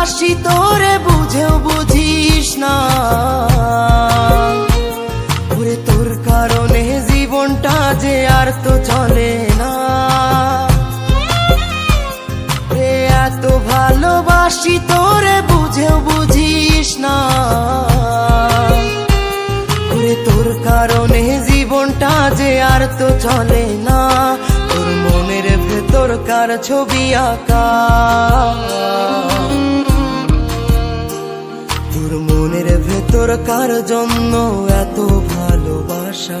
ভালোবাসি তোরে, বুঝেও বুঝিস না। ওরে তোর কারণে জীবনটা যে আর তো চলে না। রে এত ভালোবাসি তোরে, বুঝেও বুঝিস না। ওরে তোর কারণে জীবনটা যে আর তো চলে না। তোর মনের ভেতর কার ছবি আঁকা। ভেতর কার জন্য এত ভালোবাসা।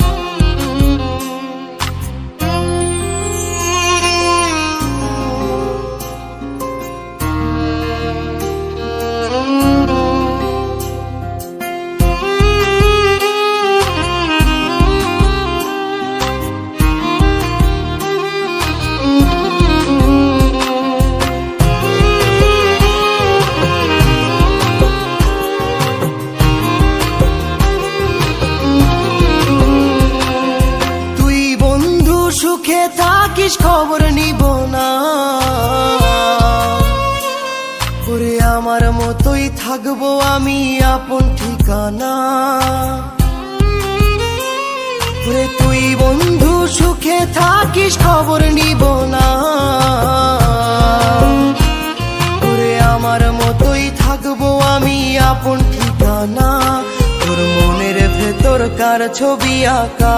থাকিস খবর নিব না। ওরে আমার মতোই থাকব আমি আপন ঠিকানা। ওরে তুই বন্ধু সুখে থাকিস খবর নিব না। ওরে আমার মতোই থাকব আমি আপন ঠিকানা। তোর মনের ভেতর কার ছবি আঁকা।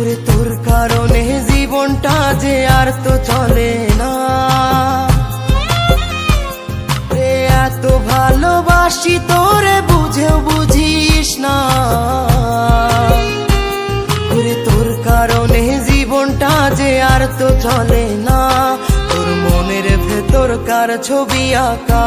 ওরে তোর কারণে জীবনটা যে আর তো চলে না। রে এত ভালোবাসি তোরে বুঝেও বুঝিস না। ওরে তোর কারণে জীবনটা যে আর তো চলে না। তোর মনের ভেতর কার ছবি আঁকা।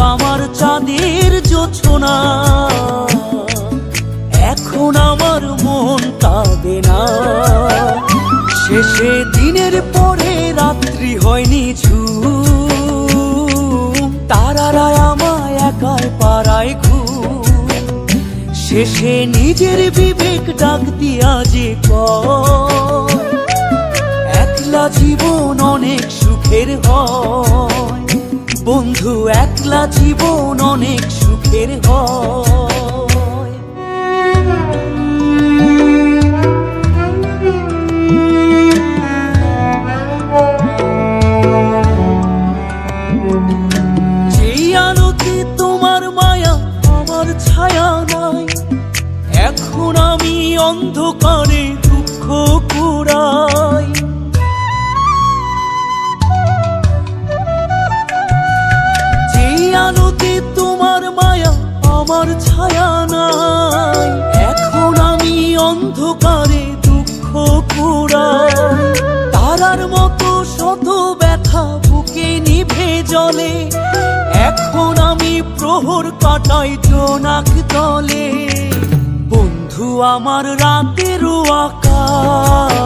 আমার চাঁদের জোছনা। এখন আমার মন কাঁদে না। শেষে দিনের পরে রাত্রি হয়নি ঝু তারারা আমায় একাই পাড়ায় ঘুম। শেষে নিজের বিবেক ডাক দিয়া যে একলা জীবন অনেক সুখের হয়। বন্ধু, একলা জীবন অনেক সুখের হয়। যেই আলোতে তোমার মায়া, আমার ছায়া নাই, এখন আমি অন্ধকারে দুঃখ কুড়াই। ছায়া নাই। এখন আমি অন্ধকারে দুঃখ কুড়াই। তারার মতো শত ব্যথা বুকে নিভে জলে। এখন আমি প্রহর কাটাই জোনাক তলে বন্ধু, আমার রাতেরও আকাশ।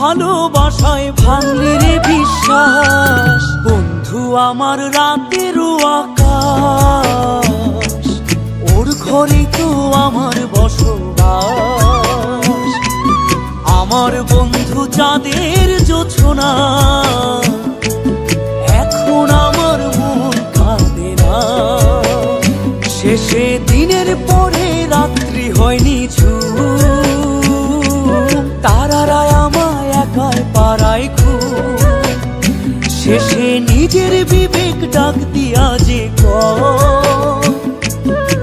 ভালোবাসায় ভাঙলি রে বিশ্বাস, বন্ধু আমার রাতের আকাশ। ওর ঘরে তো আমার বসবাস। আমার বন্ধু চাঁদের জোছনা। এখন